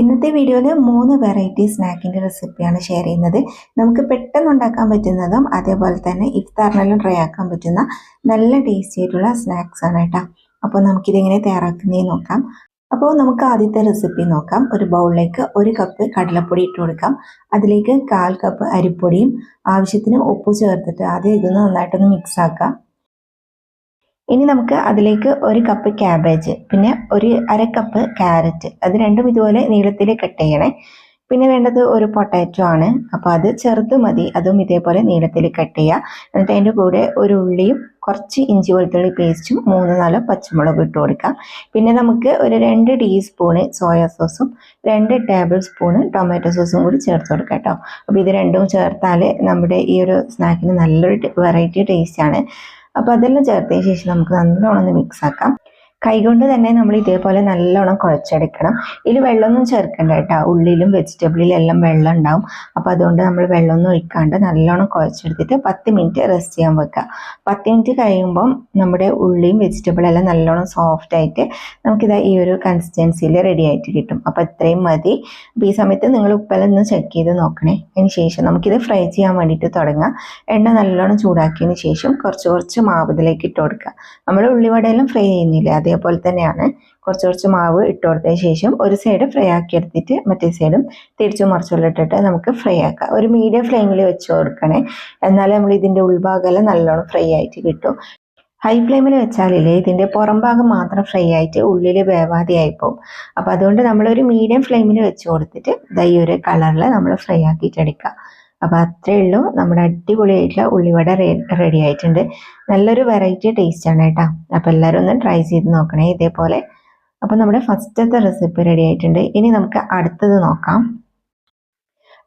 ഇന്നത്തെ വീഡിയോയിൽ മൂന്ന് വെറൈറ്റി സ്നാക്കിന്റെ റെസിപ്പിയാണ് ഷെയർ ചെയ്യുന്നത്. നമുക്ക് പെട്ടെന്ന് ഉണ്ടാക്കാൻ പറ്റുന്നതും അതേപോലെ തന്നെ ഇഫ്താറിനെല്ലാം ട്രൈ ആക്കാൻ പറ്റുന്ന നല്ല ടേസ്റ്റി ആയിട്ടുള്ള സ്നാക്സ് ആണ് കേട്ടോ. അപ്പോൾ നമുക്കിതെങ്ങനെ തയ്യാറാക്കുന്നതെന്ന് നോക്കാം. അപ്പോൾ നമുക്ക് ആദ്യത്തെ റെസിപ്പി നോക്കാം. ഒരു ബൗളിലേക്ക് ഒരു കപ്പ് കടലപ്പൊടി ഇട്ട് കൊടുക്കാം. അതിലേക്ക് കാൽ കപ്പ് അരിപ്പൊടിയും ആവശ്യത്തിന് ഉപ്പ് ചേർത്തിട്ട് ആദ്യം ഇതൊന്ന് നന്നായിട്ടൊന്ന് മിക്സ് ആക്കാം. ഇനി നമുക്ക് അതിലേക്ക് ഒരു കപ്പ് ക്യാബേജ് പിന്നെ ഒരു അര കപ്പ് ക്യാരറ്റ് അത് രണ്ടും ഇതുപോലെ നീളത്തിൽ കട്ട് ചെയ്യണേ. പിന്നെ വേണ്ടത് ഒരു പൊട്ടാറ്റോ ആണ്. അപ്പോൾ അത് ചെറുത് മതി. അതും ഇതേപോലെ നീളത്തിൽ കട്ട് ചെയ്യുക എന്നിട്ട് അതിന്റെ കൂടെ ഒരു ഉള്ളിയും കുറച്ച് ഇഞ്ചി വെളുത്തുള്ളി പേസ്റ്റും മൂന്ന് നാലോ പച്ചമുളക് ഇട്ട് കൊടുക്കാം. പിന്നെ നമുക്ക് ഒരു രണ്ട് ടീസ്പൂണ് സോയാ സോസും രണ്ട് ടേബിൾ സ്പൂണ് ടൊമാറ്റോ സോസും കൂടി ചേർത്ത് കൊടുക്കാം കേട്ടോ അപ്പോൾ ഇത് രണ്ടും ചേർത്താൽ നമ്മുടെ ഈ ഒരു സ്നാക്കിന് നല്ലൊരു വെറൈറ്റി ടേസ്റ്റാണ് അപ്പോൾ അതെല്ലാം ചേർത്തതിന് ശേഷം നമുക്ക് നല്ലോണം ഒന്ന് മിക്സ് ആക്കാം. കൈകൊണ്ട് തന്നെ നമ്മൾ ഇതേപോലെ നല്ലോണം കുഴച്ചെടുക്കണം. ഇതിൽ വെള്ളമൊന്നും ചേർക്കണ്ട കേട്ടോ. ഉള്ളിലും വെജിറ്റബിളിലും എല്ലാം വെള്ളം ഉണ്ടാവും. അപ്പോൾ അതുകൊണ്ട് നമ്മൾ വെള്ളമൊന്നും ഒഴിക്കാണ്ട് നല്ലോണം കുഴച്ചെടുത്തിട്ട് പത്ത് മിനിറ്റ് റെസ്റ്റ് ചെയ്യാൻ വെക്കുക. പത്ത് മിനിറ്റ് കഴിയുമ്പം നമ്മുടെ ഉള്ളിയും വെജിറ്റബിളും എല്ലാം നല്ലോണം സോഫ്റ്റ് ആയിട്ട് നമുക്കിത് ഈ ഒരു കൺസിസ്റ്റൻസിയിൽ റെഡി ആയിട്ട് കിട്ടും. അപ്പോൾ ഇത്രയും മതി. ഈ സമയത്ത് നിങ്ങൾ ഉപ്പെല്ലാം ഒന്ന് ചെക്ക് ചെയ്ത് നോക്കണേ. അതിന് ശേഷം നമുക്കിത് ഫ്രൈ ചെയ്യാൻ വേണ്ടിയിട്ട് തുടങ്ങാം. എണ്ണ നല്ലോണം ചൂടാക്കിയതിന് ശേഷം കുറച്ച് കുറച്ച് മാവ് ഇതിലേക്ക് ഇട്ട് കൊടുക്കുക. നമ്മൾ ഉള്ളിവടയെല്ലാം ഫ്രൈ ചെയ്യുന്നില്ല? ചെയ്യുന്നില്ലേ അതേപോലെ തന്നെയാണ്. കുറച്ച് കുറച്ച് മാവ് ഇട്ട് കൊടുത്തതിന് ശേഷം ഒരു സൈഡ് ഫ്രൈ ആക്കി എടുത്തിട്ട് മറ്റേ സൈഡും തിരിച്ചു മറിച്ചുള്ള ഇട്ടിട്ട് നമുക്ക് ഫ്രൈ ആക്കാം. ഒരു മീഡിയം ഫ്ലെയിമിൽ വെച്ച് കൊടുക്കണേ. എന്നാലേ നമ്മൾ ഇതിന്റെ ഉൾഭാഗമെല്ലാം നല്ലോണം ഫ്രൈ ആയിട്ട് കിട്ടും. ഹൈ ഫ്ലെയിമിൽ വെച്ചാലില്ലേ ഇതിന്റെ പുറം ഭാഗം മാത്രം ഫ്രൈ ആയിട്ട് ഉള്ളിൽ വേവാതെയായി പോകും അപ്പോൾ അതുകൊണ്ട് നമ്മളൊരു മീഡിയം ഫ്ലെയിമിൽ വെച്ച് കൊടുത്തിട്ട് ദൈ ഒരു കളറിൽ നമ്മൾ ഫ്രൈ ആക്കിയിട്ടെടുക്കാം അപ്പോൾ അത്രയേ ഉള്ളൂ. നമ്മുടെ അടിപൊളിയായിട്ടുള്ള ഉള്ളിവട റെഡി ആയിട്ടുണ്ട്. നല്ലൊരു വെറൈറ്റി ടേസ്റ്റ് ആണ് കേട്ടോ. അപ്പോൾ എല്ലാവരും ഒന്ന് ട്രൈ ചെയ്ത് നോക്കണേ ഇതേപോലെ. അപ്പോൾ നമ്മുടെ ഫസ്റ്റത്തെ റെസിപ്പി റെഡി ആയിട്ടുണ്ട്. ഇനി നമുക്ക് അടുത്തത് നോക്കാം.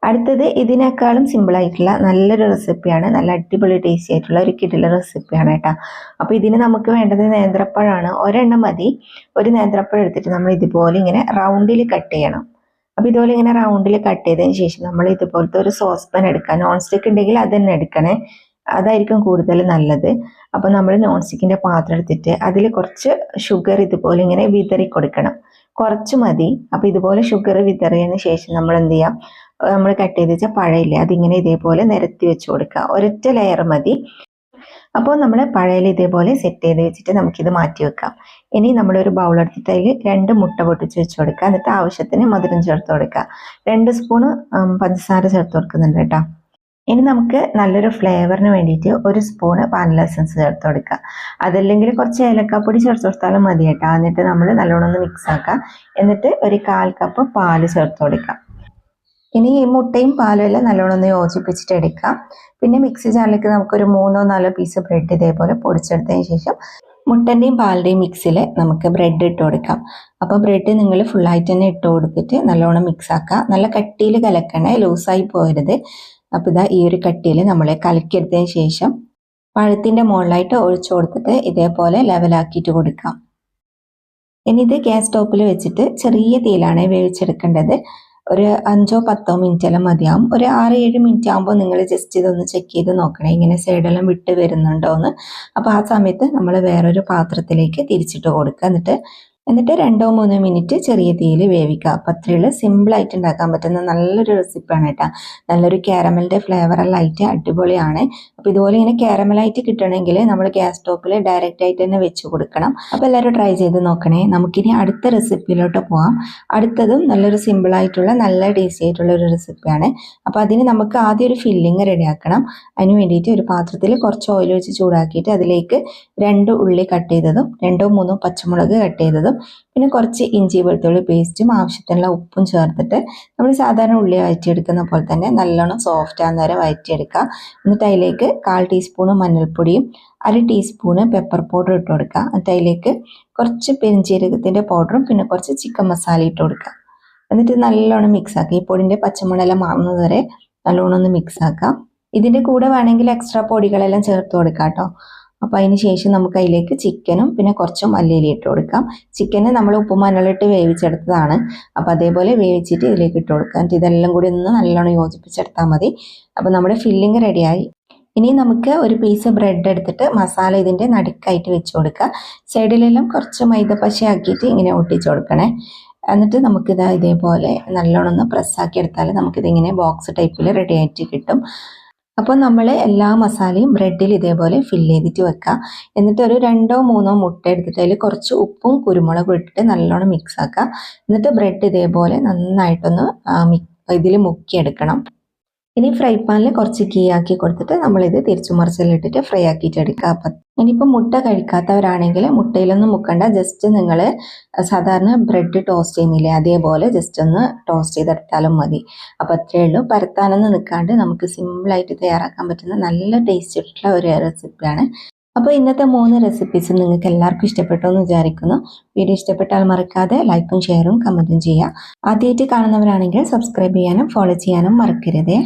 അടുത്തത് ഇതിനേക്കാളും സിമ്പിൾ ആയിട്ടുള്ള നല്ലൊരു റെസിപ്പിയാണ് നല്ല അടിപൊളി ടേസ്റ്റി ആയിട്ടുള്ള ഒരു കിടില റെസിപ്പിയാണ് കേട്ടോ. അപ്പോൾ ഇതിന് നമുക്ക് വേണ്ടത് നേന്ത്രപ്പഴമാണ് ഒരെണ്ണം മതി. ഒരു നേന്ത്രപ്പഴം എടുത്തിട്ട് നമ്മൾ ഇതുപോലെ ഇങ്ങനെ റൗണ്ടിൽ കട്ട് ചെയ്യണം. അപ്പോൾ ഇതുപോലെ ഇങ്ങനെ റൗണ്ടിൽ കട്ട് ചെയ്തതിന് ശേഷം നമ്മൾ ഇതുപോലത്തെ ഒരു സോസ് പാൻ എടുക്കുക നോൺ സ്റ്റിക്ക് ഉണ്ടെങ്കിൽ അത് തന്നെ എടുക്കണേ. അതായിരിക്കും കൂടുതൽ നല്ലത്. അപ്പോൾ നമ്മൾ നോൺ സ്റ്റിക്കിന്റെ പാത്രം എടുത്തിട്ട് അതിൽ കുറച്ച് ഷുഗർ ഇതുപോലെ ഇങ്ങനെ വിതറി കൊടുക്കണം. കുറച്ച് മതി. അപ്പോൾ ഇതുപോലെ ഷുഗർ വിതറിയതിന് ശേഷം നമ്മൾ എന്ത് ചെയ്യാം? നമ്മൾ കട്ട് ചെയ്ത് വെച്ച പഴയില്ലേ അതിങ്ങനെ ഇതേപോലെ നിരത്തി വെച്ച് കൊടുക്കുക. ഒരൊറ്റ ലെയർ മതി. അപ്പോൾ നമ്മൾ പഴയിൽ ഇതേപോലെ സെറ്റ് ചെയ്ത് വെച്ചിട്ട് നമുക്കിത് മാറ്റി വെക്കാം. ഇനി നമ്മളൊരു ബൗൾ എടുത്തിട്ട് രണ്ട് മുട്ട പൊട്ടിച്ച് വെച്ച് കൊടുക്കുക. എന്നിട്ട് ആവശ്യത്തിന് മധുരം ചേർത്ത് കൊടുക്കുക. രണ്ട് സ്പൂണ് പഞ്ചസാര ചേർത്ത് കൊടുക്കുന്നുണ്ട് കേട്ടോ. ഇനി നമുക്ക് നല്ലൊരു ഫ്ലേവറിന് വേണ്ടിയിട്ട് ഒരു സ്പൂണ് വാനില എസൻസ് ചേർത്ത് കൊടുക്കുക. അതല്ലെങ്കിൽ കുറച്ച് ഏലക്കാപ്പൊടി ചേർത്ത് കൊടുത്താലും മതി കേട്ടോ. എന്നിട്ട് നമ്മൾ നല്ലോണം ഒന്ന് മിക്സ് ആക്കുക എന്നിട്ട് ഒരു കാൽ കപ്പ് പാൽ ചേർത്ത് കൊടുക്കുക. ഇനി ഈ മുട്ടയും പാലും എല്ലാം നല്ലോണം ഒന്ന് യോജിപ്പിച്ചിട്ട് എടുക്കാം. പിന്നെ മിക്സി ജാറിലേക്ക് നമുക്കൊരു മൂന്നോ നാലോ പീസ് ബ്രെഡ് ഇതേപോലെ പൊടിച്ചെടുത്തതിന് ശേഷം മുട്ടന്റെയും പാലിന്റെയും മിക്സിൽ നമുക്ക് ബ്രെഡ് ഇട്ട് കൊടുക്കാം. അപ്പോൾ ബ്രെഡ് നിങ്ങൾ ഫുള്ളായിട്ട് തന്നെ ഇട്ട് കൊടുത്തിട്ട് നല്ലോണം മിക്സ് ആക്കുക. നല്ല കട്ടിയിൽ കലക്കണേ ലൂസായി പോകരുത്. അപ്പോൾ ഇതാ ഈ ഒരു കട്ടിയിൽ നമ്മൾ കലക്കിയെടുത്തതിന് ശേഷം പഴത്തിന്റെ മുകളിലായിട്ട് ഒഴിച്ചു കൊടുത്തിട്ട് ഇതേപോലെ ലെവലാക്കിയിട്ട് കൊടുക്കാം. ഇനി ഇത് ഗ്യാസ് സ്റ്റോപ്പിൽ വെച്ചിട്ട് ചെറിയ തീയിലാണ് വേവിച്ചെടുക്കേണ്ടത്. ഒരു അഞ്ചോ പത്തോ മിനിറ്റ് എല്ലാം മതിയാവും. ഒരു ആറ് ഏഴ് മിനിറ്റ് ആകുമ്പോൾ നിങ്ങൾ ജസ്റ്റ് ഇതൊന്ന് ചെക്ക് ചെയ്ത് നോക്കണേ. ഇങ്ങനെ സൈഡെല്ലാം വിട്ട് വരുന്നുണ്ടോ എന്ന് അപ്പോൾ ആ സമയത്ത് നമ്മൾ വേറൊരു പാത്രത്തിലേക്ക് തിരിച്ചിട്ട് കൊടുക്കുക. എന്നിട്ട് എന്നിട്ട് രണ്ടോ മൂന്നോ മിനിറ്റ് ചെറിയ തീയിൽ വേവിക്കുക. അപ്പം അത്രയുള്ള. സിമ്പിളായിട്ട് ഉണ്ടാക്കാൻ പറ്റുന്ന നല്ലൊരു റെസിപ്പിയാണ് കേട്ടോ. നല്ലൊരു കാരമലിന്റെ ഫ്ലേവർ ലൈറ്റ് അടിപൊളിയാണ്. അപ്പോൾ ഇതുപോലെ ഇങ്ങനെ കാരമലായിട്ട് കിട്ടണമെങ്കിൽ നമ്മൾ ഗ്യാസ് സ്റ്റോപ്പിൽ ഡയറക്റ്റ് ആയിട്ട് തന്നെ വെച്ച് കൊടുക്കണം. അപ്പോൾ എല്ലാവരും ട്രൈ ചെയ്ത് നോക്കണേ. നമുക്കിനി അടുത്ത റെസിപ്പിയിലോട്ട് പോകാം അടുത്തതും നല്ലൊരു സിമ്പിളായിട്ടുള്ള നല്ല ടേസ്റ്റി ആയിട്ടുള്ള ഒരു റെസിപ്പിയാണ് അപ്പോൾ അതിന് നമുക്ക് ആദ്യം ഒരു ഫില്ലിങ് റെഡിയാക്കണം. അതിന് വേണ്ടിയിട്ട് ഒരു പാത്രത്തിൽ കുറച്ച് ഓയിൽ വെച്ച് ചൂടാക്കിയിട്ട് അതിലേക്ക് രണ്ട് ഉള്ളി കട്ട് ചെയ്തതും രണ്ടോ മൂന്നോ പച്ചമുളക് കട്ട് ചെയ്തതും പിന്നെ കുറച്ച് ഇഞ്ചി വെളുത്തുള്ളി പേസ്റ്റും ആവശ്യത്തിനുള്ള ഉപ്പും ചേർത്തിട്ട് നമ്മൾ സാധാരണ ഉള്ളി വഴറ്റിയെടുക്കുന്ന പോലെ തന്നെ നല്ലോണം സോഫ്റ്റ് ആകുന്ന വരെ വഴറ്റിയെടുക്കുക എന്നിട്ട് അതിലേക്ക് കാൽ ടീസ്പൂണ് മഞ്ഞൾപ്പൊടിയും അര ടീസ്പൂണ് പെപ്പർ പൗഡർ ഇട്ട് കൊടുക്കുക എന്നിട്ട് അതിലേക്ക് കുറച്ച് പെരിഞ്ചീരകത്തിന്റെ പൗഡറും പിന്നെ കുറച്ച് ചിക്കൻ മസാല ഇട്ട് കൊടുക്കുക എന്നിട്ട് നല്ലോണം മിക്സ് ആക്കുക ഈ പൊടിന്റെ പച്ചമുളകെല്ലാം മാറുന്നത് വരെ നല്ലോണം ഒന്ന് മിക്സ് ആക്കാം. ഇതിന്റെ കൂടെ വേണമെങ്കിൽ എക്സ്ട്രാ പൊടികളെല്ലാം ചേർത്ത് കൊടുക്കാം കേട്ടോ. അപ്പോൾ അതിന് ശേഷം നമുക്ക് അതിലേക്ക് ചിക്കനും പിന്നെ കുറച്ച് മല്ലിയില ഇട്ട് കൊടുക്കാം. ചിക്കന് നമ്മൾ ഉപ്പുമാനിലിട്ട് വേവിച്ചെടുത്തതാണ്. അപ്പോൾ അതേപോലെ വേവിച്ചിട്ട് ഇതിലേക്ക് ഇട്ട് കൊടുക്കാം. ഇതെല്ലാം കൂടി ഒന്ന് നല്ലോണം യോജിപ്പിച്ചെടുത്താൽ മതി. അപ്പോൾ നമ്മുടെ ഫില്ലിങ് റെഡിയായി ഇനി നമുക്ക് ഒരു പീസ് ബ്രെഡ് എടുത്തിട്ട് മസാല ഇതിന്റെ നടുക്കായിട്ട് വെച്ച് കൊടുക്കുക സൈഡിലെല്ലാം കുറച്ച് മൈദപ്പശയാക്കിയിട്ട് ഇങ്ങനെ ഒട്ടിച്ച് കൊടുക്കണേ. എന്നിട്ട് നമുക്കിത് ഇതേപോലെ നല്ലോണം ഒന്ന് പ്രസ്സാക്കി എടുത്താൽ നമുക്കിതിങ്ങനെ ബോക്സ് ടൈപ്പിൽ റെഡി ആയിട്ട് കിട്ടും. അപ്പോൾ നമ്മൾ എല്ലാ മസാലയും ബ്രെഡിൽ ഇതേപോലെ ഫില്ല് ചെയ്തിട്ട് വെക്കുക എന്നിട്ട് ഒരു രണ്ടോ മൂന്നോ മുട്ട എടുത്തിട്ട് അതിൽ കുറച്ച് ഉപ്പും കുരുമുളകും ഇട്ടിട്ട് നല്ലോണം മിക്സ് ആക്കുക എന്നിട്ട് ബ്രെഡ് ഇതേപോലെ നന്നായിട്ടൊന്ന് ഇതിൽ മുക്കിയെടുക്കണം. ഇനി ഫ്രൈ പാനിൽ കുറച്ച് ഗീ ആക്കി കൊടുത്തിട്ട് നമ്മളിത് തിരിച്ചു മറിച്ചിലിട്ടിട്ട് ഫ്രൈ ആക്കിയിട്ട് എടുക്കുക അപ്പം ഇനിയിപ്പോൾ മുട്ട കഴിക്കാത്തവരാണെങ്കിൽ മുട്ടയിലൊന്നും മുക്കണ്ട. ജസ്റ്റ് നിങ്ങൾ സാധാരണ ബ്രെഡ് ടോസ്റ്റ് ചെയ്യുന്നില്ലേ അതേപോലെ ജസ്റ്റ് ഒന്ന് ടോസ്റ്റ് ചെയ്തെടുത്താലും മതി. അപ്പോൾ അത്രയേ ഉള്ളൂ. പരത്താനൊന്നും നിൽക്കാണ്ട് നമുക്ക് സിമ്പിളായിട്ട് തയ്യാറാക്കാൻ പറ്റുന്ന നല്ല ടേസ്റ്റ് ആയിട്ടുള്ള ഒരു റെസിപ്പിയാണ് അപ്പോൾ ഇന്നത്തെ മൂന്ന് റെസിപ്പീസും നിങ്ങൾക്ക് എല്ലാവർക്കും ഇഷ്ടപ്പെട്ടു എന്ന് വിചാരിക്കുന്നു. വീഡിയോ ഇഷ്ടപ്പെട്ടാൽ മറക്കാതെ ലൈക്കും ഷെയറും കമന്റും ചെയ്യുക. ആദ്യമായിട്ട് കാണുന്നവരാണെങ്കിൽ സബ്സ്ക്രൈബ് ചെയ്യാനും ഫോളോ ചെയ്യാനും മറക്കരുതേ.